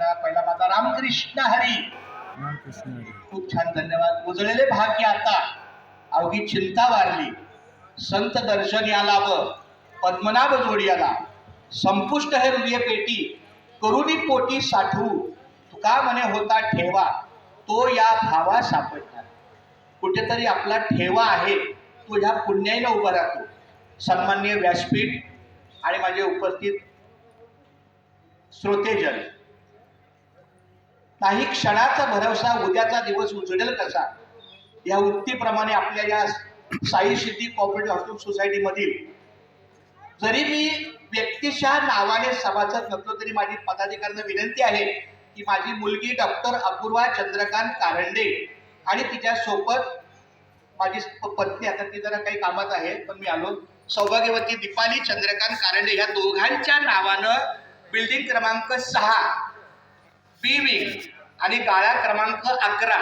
रामकृष्ण पहिला माझा रामकृष्ण हरी. खूप छान धन्यवाद. उजळलेले भाग्य आता. अवघी चिंता वारली संत दर्शन याला व पद्मनाभ जोडी आला संपुष्ट हे हृदय पेटी. करुणी पोटी साठवू. तुका म्हणे होता ठेवा. तो या भावा सापडणार. कुठेतरी आपला ठेवा आहे. तो ह्या पुण्याईनं उभा राहतो. सन्मान्य व्यासपीठ आणि माझे उपस्थित श्रोतेजन. नाही क्षणाचा भरवसा उद्याचा दिवस उजडेल कसा? या उक्तीप्रमाणे आपल्या या साई सिद्धी कॉपरेटिव्ह हॉस्टेल सोसायटीमधील जरी मी व्यक्तिशः नावाने सभासद नसलो तरी माझी पदाधिकाऱ्यांना विनंती आहे की माझी मुलगी डॉक्टर अपूर्वा चंद्रकांत कारंडे आणि तिच्यासोबत माझी पत्नी आता ती जरा काही कामात आहे पण मी आलो सौभाग्यवती दीपाली चंद्रकांत कारंडे ह्या दोघांच्या नावानं बिल्डिंग क्रमांक सहा बी विंग आणि गाळा क्रमांक अकरा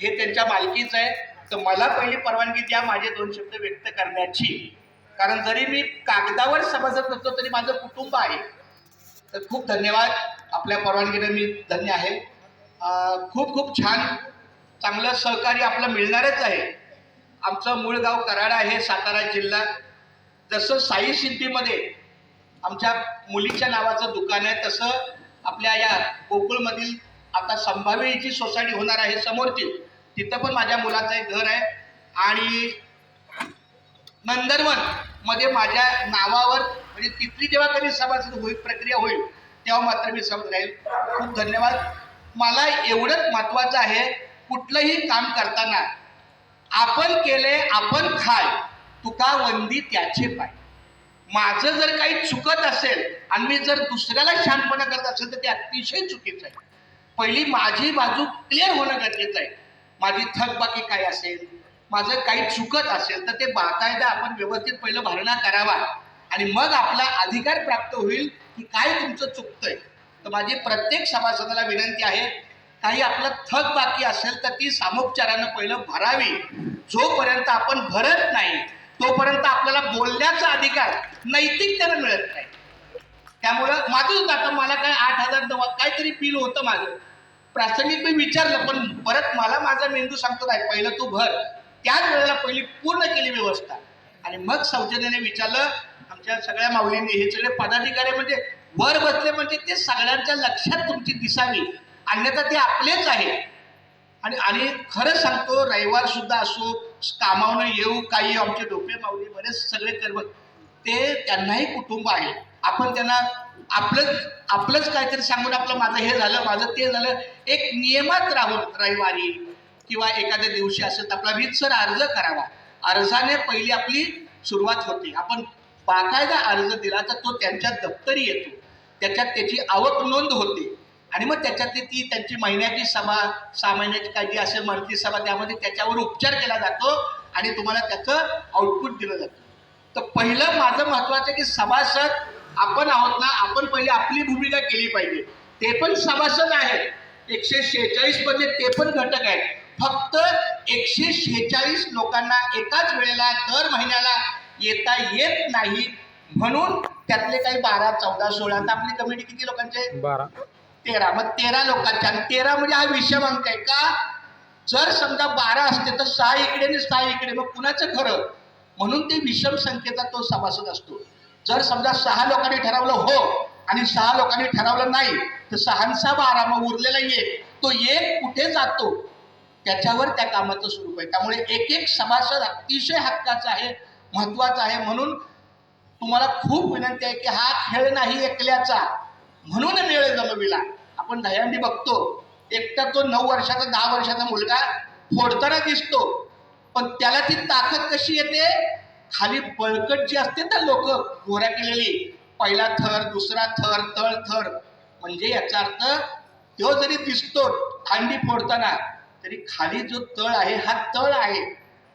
हे त्यांच्या मालकीचं आहे. तर मला पहिली परवानगी द्या माझे दोन शब्द व्यक्त करण्याची. कारण जरी मी कागदावर समजत नसतो तरी माझं कुटुंब आहे. तर खूप धन्यवाद. आपल्या परवानगीने मी धन्य आहे. खूप खूप छान चांगलं सहकार्य आपलं मिळणारच आहे. आमचं मूळ गाव कराड आहे सातारा जिल्हा. जसं साई सिद्धीमध्ये आमच्या मुलीच्या नावाचं दुकान आहे तसं आपल्या या गोकुळमधील आता संभाव्य जी सोसायटी होणार आहे समोरची. तिथं पण माझ्या मुलाचं एक घर आहे. आणि नंदनवनमध्ये माझ्या नावावर म्हणजे तिथली जेव्हा कधी सभासद होईल प्रक्रिया होईल तेव्हा मात्र मी समज राहील. खूप धन्यवाद. मला एवढंच महत्वाचं आहे कुठलंही काम करताना आपण केले आपण खाय तुका वंदी त्याचे पाय. माझं जर काही चुकत असेल आणि मी जर दुसऱ्याला शांतपणा करत असेल तर ते अतिशय चुकीचं आहे. पहिली माझी बाजू क्लिअर होणं गरजेचं आहे. माझी थकबाकी काय असेल माझं काही चुकत असेल तर ते बाकायदा आपण व्यवस्थित पहिलं भरणा करावा. आणि मग आपला अधिकार प्राप्त होईल की काय तुमचं चुकतंय. तर माझी प्रत्येक सभासदाला विनंती आहे काही आपलं थक बाकी असेल तर ती सामोपचारानं पहिलं भरावी. जोपर्यंत आपण भरत नाही तोपर्यंत आपल्याला बोलण्याचा अधिकार नैतिकतेनं मिळत नाही. त्यामुळं माझं होतं आता मला काय आठ हजार दवा काहीतरी बिल होतं माझं. प्रासंगिक मी विचारलं पण परत मला माझा मेंदू सांगतो नाही पहिलं तू भर. त्याच वेळेला पहिली पूर्ण केली व्यवस्था. आणि मग सौजन्याने विचारलं आमच्या सगळ्या माऊलींनी हे सगळे पदाधिकारी म्हणजे वर बसले म्हणजे ते सगळ्यांच्या लक्षात तुमची दिसावी. अन्यथा ते आपलेच आहे. आणि आणि खरं सांगतो रविवार सुद्धा असो कामावनं येऊ काही आमचे डोके माऊली बरेच सगळे कर्म ते त्यांनाही कुटुंब आहे. आपण त्यांना आपलंच आपलंच काहीतरी सांगून आपलं माझं हे झालं माझं ते झालं. एक नियमात राहून रविवारी किंवा एखाद्या दिवशी असेल तर आपला रीतसर अर्ज करावा. अर्जाने पहिली आपली सुरुवात होते. आपण बाकायदा अर्ज दिला तर तो त्यांच्या दप्तरी येतो. त्याच्यात त्याची आवक नोंद होते. आणि मग त्याच्यातली ती त्यांची महिन्याची सभा सहा महिन्याची काही जी असेल मंथली सभा त्यामध्ये त्याच्यावर उपचार केला जातो आणि तुम्हाला त्याचं आउटपुट दिलं जातं. तर पहिलं माझं महत्त्वाचं की सभासद आपण आहोत ना आपण पहिले आपली भूमिका केली पाहिजे. ते पण सभासद आहेत. एकशे शेहेचाळीसमध्ये ते पण घटक आहेत. फक्त एकशे शेहेचाळीस लोकांना एकाच वेळेला दर महिन्याला येता येत नाही. म्हणून त्यातले काही बारा चौदा सोळा आता आपली कमिटी किती लोकांचे बारा. तेरा. मग तेरा लोकांच्या आणि तेरा म्हणजे हा विषम अंक आहे का? जर समजा बारा असते तर सहा इकडे आणि सहा इकडे. मग कुणाचं खरं? म्हणून ते विषम संख्येचा तो सभासद असतो. जर समजा सहा लोकांनी ठरवलं हो आणि सहा लोकांनी ठरवलं नाही तर सहांचा बारा मग उरलेला एक तो एक कुठे जातो? त्याच्यावर त्या कामाचं स्वरूप आहे. त्यामुळे एक एक सभासद अतिशय हक्काचा आहे महत्त्वाचा आहे. म्हणून तुम्हाला खूप विनंती आहे की हा खेळ नाही एकल्याचा. म्हणून मेळ जमविला. आपण दह्यांडी बघतो एकटा तो नऊ वर्षाचा दहा वर्षाचा मुलगा फोडताना दिसतो. पण त्याला ती ताकद कशी येते? खाली बळकट जी असते ना लोक गोऱ्या केलेली पहिला थर दुसरा थर तळ थर म्हणजे याचा अर्थ तो जरी दिसतो हांडी फोडताना तरी खाली जो तळ आहे हा तळ आहे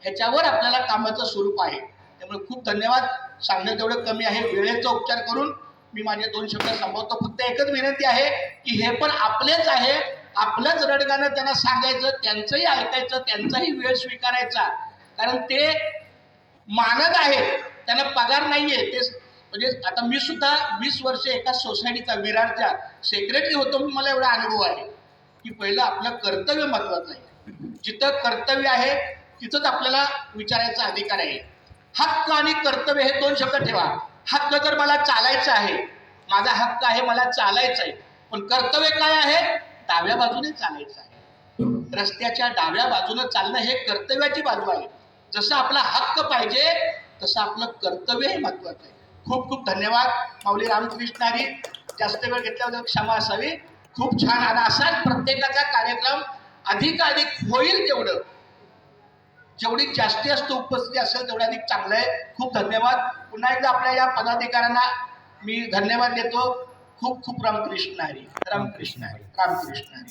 ह्याच्यावर आपल्याला कामाचं स्वरूप आहे. त्यामुळे खूप धन्यवाद. सांगणं तेवढं कमी आहे. वेळेचा उपचार करून मी माझे दोन शब्द संभवतो फक्त एकच विनंती आहे की हे पण आपलेच आहे. आपलंच रडगाणं त्यांना सांगायचं त्यांचंही ऐकायचं त्यांचाही वेळ स्वीकारायचा. कारण ते मानद आहेत त्यांना पगार नाही आहे ते म्हणजे आता मी सुद्धा वीस वर्ष एका सोसायटीचा विरारच्या सेक्रेटरी होतो मला एवढा अनुभव आहे की पहिलं आपलं कर्तव्य महत्वाचं आहे. जिथं कर्तव्य आहे तिथंच आपल्याला विचारायचा अधिकार आहे. हक्क आणि कर्तव्य हे दोन शब्द ठेवा. हक्क तर मला चालायचं आहे माझा हक्क आहे मला चालायचं आहे पण कर्तव्य काय आहे? डाव्या बाजूने चालायचं आहे. रस्त्याच्या डाव्या बाजूने चालणं हे कर्तव्याची बाजू आहे. जसं आपला हक्क पाहिजे तसं आपलं कर्तव्यही महत्वाचं आहे. खूप खूप धन्यवाद. माऊली रामकृष्णारी जास्त वेळ घेतल्याबद्दल क्षमा असावी. खूप छान आणि असाच प्रत्येकाचा कार्यक्रम अधिकाधिक होईल तेवढं. जेवढी जास्तीत जास्त उपस्थिती असेल तेवढं अधिक चांगलं आहे. खूप धन्यवाद. पुन्हा एकदा आपल्या या पदाधिकाऱ्यांना मी धन्यवाद देतो. खूप खूप रामकृष्ण हरी रामकृष्ण हरी रामकृष्ण हरी